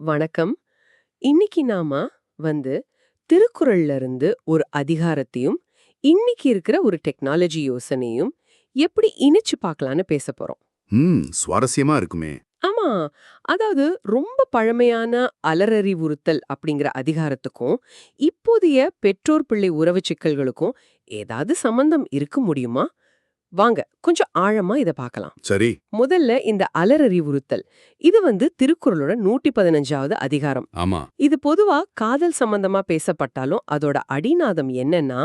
வணக்கம். இன்னைக்கு நாம வந்து திருக்குறள்ல இருந்து ஒரு அதிகாரத்தையும் இன்னைக்கு இருக்கிற ஒரு டெக்னாலஜி யோசனையும் எப்படி இணைச்சு பார்க்கலான்னு பேச போறோம். ம் சுவாரஸ்யமா இருக்குமே. ஆமா. அதாவது ரொம்ப பழமையான அலறறிவுறுத்தல் அப்படிங்கிற அதிகாரத்துக்கும் இப்போதைய பெற்றோர் பிள்ளை உறவு சிக்கல்களுக்கும் ஏதாவது சம்பந்தம் இருக்க முடியுமா? வாங்க கொஞ்சம் ஆழமா இத பார்க்கலாம் சரி. முதல்ல இந்த அலறறிவுறுத்தல் இது வந்து திருக்குறளோட நூற்றி பதினஞ்சாவது அதிகாரம். ஆமா. இது பொதுவா காதல் சம்பந்தமா பேசப்பட்டாலும் அதோட அடிநாதம் என்னன்னா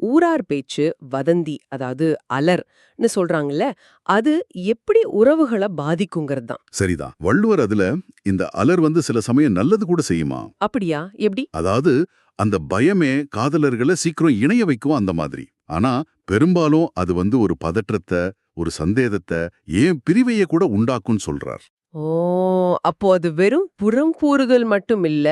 ஊரார் பேச்சு வதந்தி அதாவது அலர்னு சொல்றாங்கல்ல அது எப்படி உறவுகளை பாதிக்குங்கிறது தான் சரிதான் வள்ளுவர் அதுல இந்த அலர் வந்து சில சமயம் நல்லது கூட செய்யுமா? அப்படியா? எப்படி? அதாவது அந்த பயமே காதலர்களை சீக்கிரம் இணைய வைக்கும் அந்த மாதிரி. ஆனா பெரும்பாலும் அது வந்து ஒரு பதற்றத்தை ஒரு சந்தேகத்தை ஏன் பிரிவைய கூட உண்டாக்கும்னு சொல்றார். ஓ அப்போ அது வெறும் புறங்கூறுதல் மட்டும் இல்ல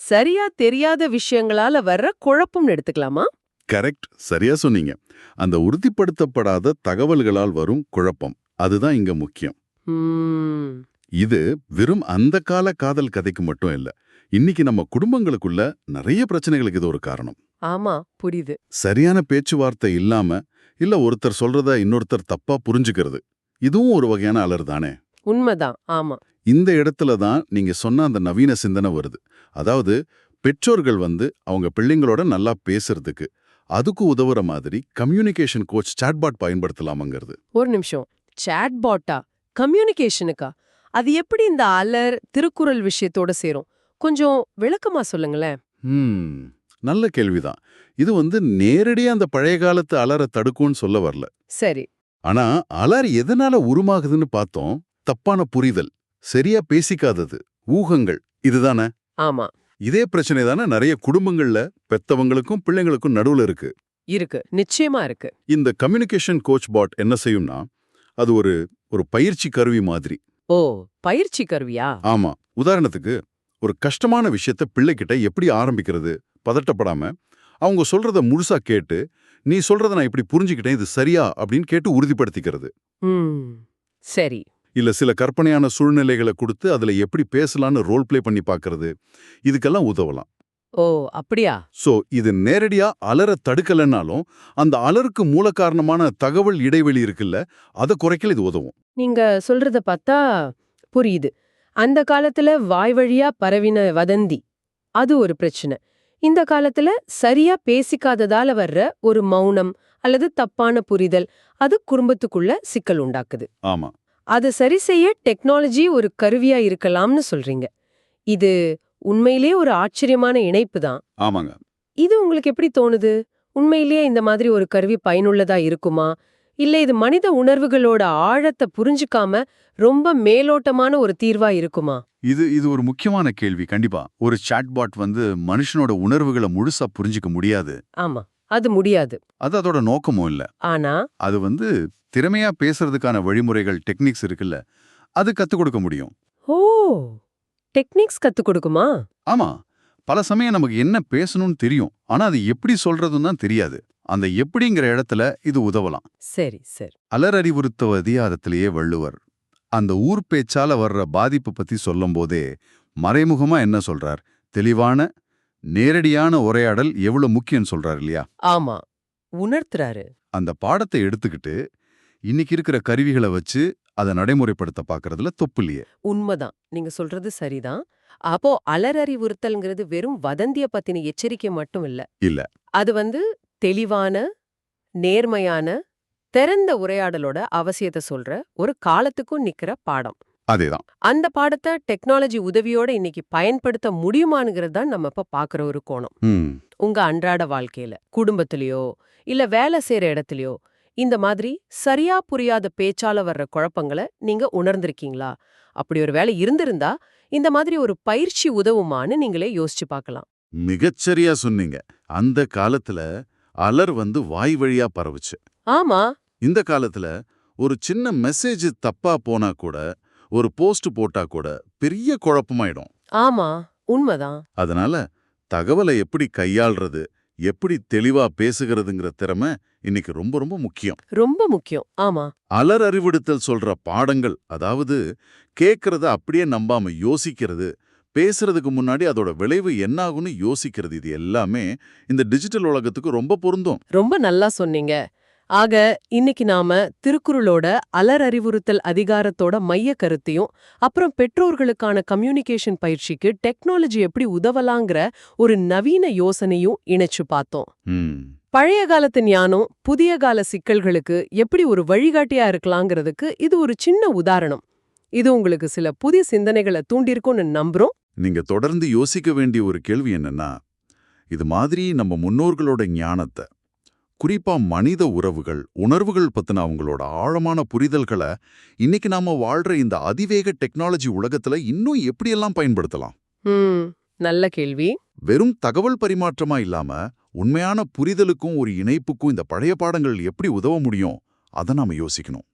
சரியா தெரியாத விஷயங்களால வர்ற குழப்பம்னு எடுத்துக்கலாமா? கரெக்ட். சரியா சொன்னீங்க. அந்த உறுதிப்படுத்தப்படாத தகவல்களால் வரும் குழப்பம். அதுதான் இங்க முக்கியம். இது வெறும் அந்த கால காதல் கதைக்கு மட்டும் இல்ல இன்னைக்கு நம்ம குடும்பங்களுக்குள்ள நிறைய பிரச்சனைகளுக்கு இது ஒரு காரணம். ஆமா புரியுது. சரியான பேச்சுவார்த்தை இல்லாம இல்ல ஒருத்தர் சொல்றத இன்னொருத்தர் தப்பா புரிஞ்சுக்கிறது. இதுவும் ஒரு வகையான அலர் தானே? உண்மைதான் ஆமா. இந்த இடத்துல தான் நீங்க சொன்ன அந்த நவீன சிந்தனை வருது. அதாவது பெற்றோர்கள் வந்து அவங்க பிள்ளைங்களோட நல்லா பேசுறதுக்கு அதுக்கு உதவுற மாதிரி கம்யூனிகேஷன் கோச் சாட்பாட் பயன்படுத்தலாமங்கிறது. ஒரு நிமிஷம். சாட் பாட்டா கம்யூனிகேஷனுக்கா அது எப்படி இந்த அலர் திருக்குறள் விஷயத்தோட சேரும்? கொஞ்சம் விளக்கமா சொல்லுங்களேன். நல்ல கேள்விதான். இது வந்து நேரடியா அந்த பழைய காலத்து அலரை தடுக்கும்னு சொல்ல வரல. சரி. ஆனா அலர் எதனால உருமாகுதுன்னு பார்த்தோம். தப்பான புரிதல் சரியா பேசிக்காதது ஊகங்கள் இதுதானே? ஆமா. இதே பிரச்சனை தானே நிறைய குடும்பங்கள்ல பெத்தவங்களுக்கும் பிள்ளைங்களுக்கும் நடுவுல இருக்கு. இருக்கு. நிச்சயமா இருக்கு. இந்த கம்யூனிகேஷன் கோச் பாட் என்ன செய்யும்னா அது ஒரு ஒரு பயிற்சி கருவி மாதிரி. ஓ பயிற்சி கருவியா? ஆமா. உதாரணத்துக்கு ஒரு கஷ்டமான விஷயத்த பிள்ளைகிட்ட எப்படி ஆரம்பிக்கிறது? பதட்டப்படாம அவங்க சொல்றத முழுசா கேட்டு நீ சொல்றத நான் இப்படி புரிஞ்சுக்கிட்டேன் இது சரியா? அப்படின்னு கேட்டு உறுதிப்படுத்திக்கிறது. சரி. இல்ல சில கற்பனையான சூழ்நிலைகளை கொடுத்து அதுல எப்படி பேசலாம்னு ரோல் ப்ளே பண்ணி பார்க்கறது இதுக்கெல்லாம் உதவலாம். ஓ அப்படியா? சோ இது நேரடியா அலற தடுக்கலைன்னாலும் அந்த அலருக்கு மூல காரணமான தகவல் இடைவெளி இருக்குல்ல அதை குறைக்கல இது உதவும். நீங்க சொல்றத பார்த்தா புரியுது. அந்த காலத்துல வாய் வழியா பரவின வதந்தி அது ஒரு பிரச்சனை. இந்த காலத்துல சரியா பேசிக்காததால வர்ற ஒரு மௌனம் அல்லது தப்பான புரிதல் அது குடும்பத்துக்குள்ள சிக்கல் உண்டாக்குது. ஆமா. அதை சரி செய்ய டெக்னாலஜி ஒரு கருவியா இருக்கலாம்னு சொல்றீங்க. இது உண்மையிலேயே ஒரு ஆச்சரியமான இணைப்பு தான். ஆமாங்க. இது உங்களுக்கு எப்படி தோணுது? உண்மையிலேயே இந்த மாதிரி ஒரு கருவி பயனுள்ளதா இருக்குமா? இல்ல இது மனித உணர்வுகளோட ஆழத்தை புரிஞ்சுக்காம ரொம்ப மேலோட்டமான ஒரு தீர்வா இருக்குமா? இது இது ஒரு முக்கியமான கேள்வி கண்டிப்பா. ஒரு சாட்பாட் வந்து மனுஷனோட உணர்வுகளை முழுசா புரிஞ்சுக்க முடியாது. ஆமா அது முடியாது. அது அதோட நோக்கமும் இல்ல. ஆனா? அது வந்து திறமையா பேசுறதுக்கான வழிமுறைகள் டெக்னிக்ஸ் இருக்குல்ல அது கத்துக் கொடுக்க முடியும். ஓ! டெக்னிக்ஸ் கத்து கொடுக்குமா? ஆமா. பல சமயம் நமக்கு என்ன பேசணும்னு தெரியும். ஆனா அது எப்படி சொல்றதுன்னு தான் தெரியாது. அந்த எப்படிங்கிற இடத்துல இது உதவலாம். சரி சரி. அலறறிவுறுத்த அதிகாரத்திலேயே வள்ளுவர் அந்த ஊர் பேச்சால வர்ற பாதிப்பு பத்தி சொல்லும்போதே மறைமுகமா என்ன சொல்றார்? தெளிவான நேரடியான உரையாடல் எவ்வளவு முக்கியம் சொல்றார் இல்லையா? ஆமா. உணர்த்துறாரு. அந்த பாடத்தை எடுத்துக்கிட்டு இன்னைக்கு இருக்கிற கருவிகளை வச்சு அதை நடைமுறைப்படுத்த பார்க்கறதுல தொப்பு இல்லையே. உண்மைதான். நீங்க சொல்றது சரிதான். அப்போ அலறறிவுறுத்தல்ங்கிறது வெறும் வதந்திய பத்தின எச்சரிக்கை மட்டும் இல்ல. இல்ல. அது வந்து தெளிவான நேர்மையான திறந்த உரையாடலோட அவசியத்தை சொல்ற ஒரு காலத்துக்கும் நிக்கிற பாடம். அதேதான். அந்த பாடத்தை டெக்னாலஜி உதவியோட இன்னைக்கு பயன்படுத்த முடியுமானுங்கிறது தான் நம்ம இப்ப பாக்குற ஒரு கோணம். உங்க அன்றாட வாழ்க்கையில குடும்பத்திலயோ இல்ல வேலை செய்யற இடத்துலயோ இந்த மாதிரி சரியா புரியாத பேச்சால வர்ற குழப்பங்களை நீங்க உணர்ந்திருக்கீங்களா? அப்படி ஒரு வேலை இருந்திருந்தா இந்த மாதிரி ஒரு பயிற்சி உதவுமான்னு நீங்களே யோசிச்சு பார்க்கலாம். மிகச்சரியா சொன்னீங்க. அந்த காலத்துல அலர் வந்து வாய் வழியா பரவுச்சு. ஆமா. இந்த காலத்துல ஒரு சின்ன மெசேஜ் தப்பா போனா கூட ஒரு போஸ்ட் போட்டா கூட பெரிய குழப்பமாயிடும். ஆமா. உண்மைதான். அதனால தகவலை எப்படி கையாள்றது எப்படி தெளிவா பேசுகிறதுங்கிற திறமை இன்னைக்கு ரொம்ப ரொம்ப முக்கியம். ரொம்ப முக்கியம். ஆமா. அலர் அறிவிடுத்தல் சொல்ற பாடங்கள் அதாவது கேட்கறத அப்படியே நம்பாம யோசிக்கிறது பேசுறதுக்கு முன்னாடி அதோட விளைவு என்ன ஆகும்னு யோசிக்கிறது இது எல்லாமே இந்த டிஜிட்டல் உலகத்துக்கு ரொம்ப பொருந்தும். ரொம்ப நல்லா சொன்னீங்க. ஆக இன்னைக்கு நாம திருக்குறளோட அலர் அறிவுறுத்தல் அதிகாரத்தோட மைய கருத்தையும் அப்புறம் பெற்றோர்களுக்கான கம்யூனிகேஷன் பயிற்சிக்கு டெக்னாலஜி எப்படி உதவலாங்கிற ஒரு நவீன யோசனையும் இணைச்சு பார்த்தோம். பழைய காலத்து ஞானம் புதிய கால சிக்கல்களுக்கு எப்படி ஒரு வழிகாட்டியா இருக்கலாங்கிறதுக்கு இது ஒரு சின்ன உதாரணம். இது உங்களுக்கு சில புதிய சிந்தனைகளை தூண்டிருக்கும்னு நம்புறோம். நீங்க தொடர்ந்து யோசிக்க வேண்டிய ஒரு கேள்வி என்னன்னா இது மாதிரி நம்ம முன்னோர்களோட ஞானத்தை குறிப்பா மனித உறவுகள் உணர்வுகள் பத்தின அவங்களோட ஆழமான புரிதல்களை இன்னைக்கு நாம வாழ்ற இந்த அதிவேக டெக்னாலஜி உலகத்துல இன்னும் எப்படியெல்லாம் பயன்படுத்தலாம்? நல்ல கேள்வி. வெறும் தகவல் பரிமாற்றமா இல்லாம உண்மையான புரிதலுக்கும் ஒரு இணைப்புக்கும் இந்த பழைய பாடங்கள் எப்படி உதவ முடியும் அதை நாம யோசிக்கணும்.